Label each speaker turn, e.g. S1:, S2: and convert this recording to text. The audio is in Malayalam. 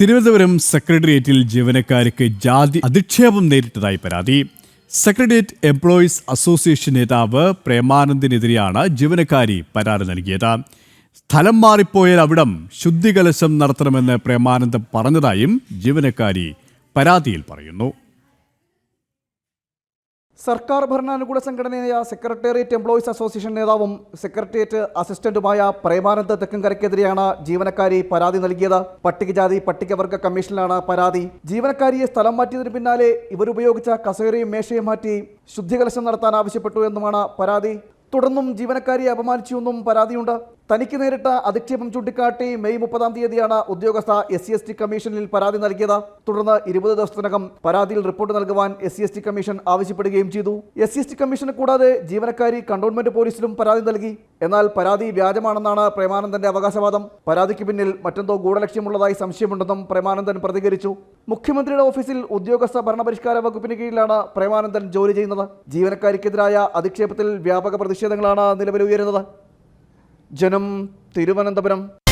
S1: തിരുവനന്തപുരം സെക്രട്ടേറിയറ്റിൽ ജീവനക്കാർക്ക് ജാതി അധിക്ഷേപം നേരിട്ടതായി പരാതി. സെക്രട്ടേറിയറ്റ് എംപ്ലോയീസ് അസോസിയേഷൻ നേതാവ് പ്രേമാനന്ദിനെതിരെയാണ് ജീവനക്കാരി പരാതി നൽകിയത്. സ്ഥലം മാറിപ്പോയാൽ അവിടം ശുദ്ധികലശം നടത്തണമെന്ന് പ്രേമാനന്ദം പറഞ്ഞതായും ജീവനക്കാരി പരാതിയിൽ പറയുന്നു.
S2: സർക്കാർ ഭരണാനുകൂല സംഘടനയായ സെക്രട്ടേറിയറ്റ് എംപ്ലോയീസ് അസോസിയേഷൻ നേതാവും സെക്രട്ടേറിയറ്റ് അസിസ്റ്റന്റുമായ പ്രേമാനന്ദ് തെക്കൻകരയ്ക്കെതിരെയാണ് ജീവനക്കാരി പരാതി നൽകിയത്. പട്ടികജാതി പട്ടികവർഗ കമ്മീഷനിലാണ് പരാതി. ജീവനക്കാരിയെ സ്ഥലം മാറ്റിയതിന് പിന്നാലെ ഇവരുപയോഗിച്ച കസേരയും മേശയും മാറ്റി ശുദ്ധികലശം നടത്താൻ ആവശ്യപ്പെട്ടു എന്നുമാണ് പരാതി. തുടർന്നും ജീവനക്കാരിയെ അപമാനിച്ചുവെന്നും പരാതിയുണ്ട്. തനിക്ക് നേരിട്ട അധിക്ഷേപം ചൂണ്ടിക്കാട്ടി മെയ് മുപ്പതാം തീയതിയാണ് ഉദ്യോഗസ്ഥ എസ് സി എസ് ടി കമ്മീഷനിൽ പരാതി നൽകിയത്. തുടർന്ന് ഇരുപത് ദിവസത്തിനകം പരാതിയിൽ റിപ്പോർട്ട് നൽകുവാൻ S C S T commission ആവശ്യപ്പെടുകയും ചെയ്തു. എസ് സി എസ് ടി കമ്മീഷന് കൂടാതെ ജീവനക്കാരി കണ്ടോൺമെന്റ് പോലീസിലും പരാതി നൽകി. എന്നാൽ പരാതി വ്യാജമാണെന്നാണ് പ്രേമാനന്ദന്റെ അവകാശവാദം. പരാതിക്ക് പിന്നിൽ മറ്റെന്തോ ഗൂഢലക്ഷ്യമുള്ളതായി സംശയമുണ്ടെന്നും പ്രേമാനന്ദൻ പ്രതികരിച്ചു. മുഖ്യമന്ത്രിയുടെ ഓഫീസിൽ ഉദ്യോഗസ്ഥ ഭരണപരിഷ്കാര വകുപ്പിന് കീഴിലാണ് പ്രേമാനന്ദൻ ജോലി ചെയ്യുന്നത്. ജീവനക്കാരിക്കെതിരായ അധിക്ഷേപത്തിൽ വ്യാപക പ്രതിഷേധങ്ങളാണ് നിലവിലുയരുന്നത്. ജനം തിരുവനന്തപുരം.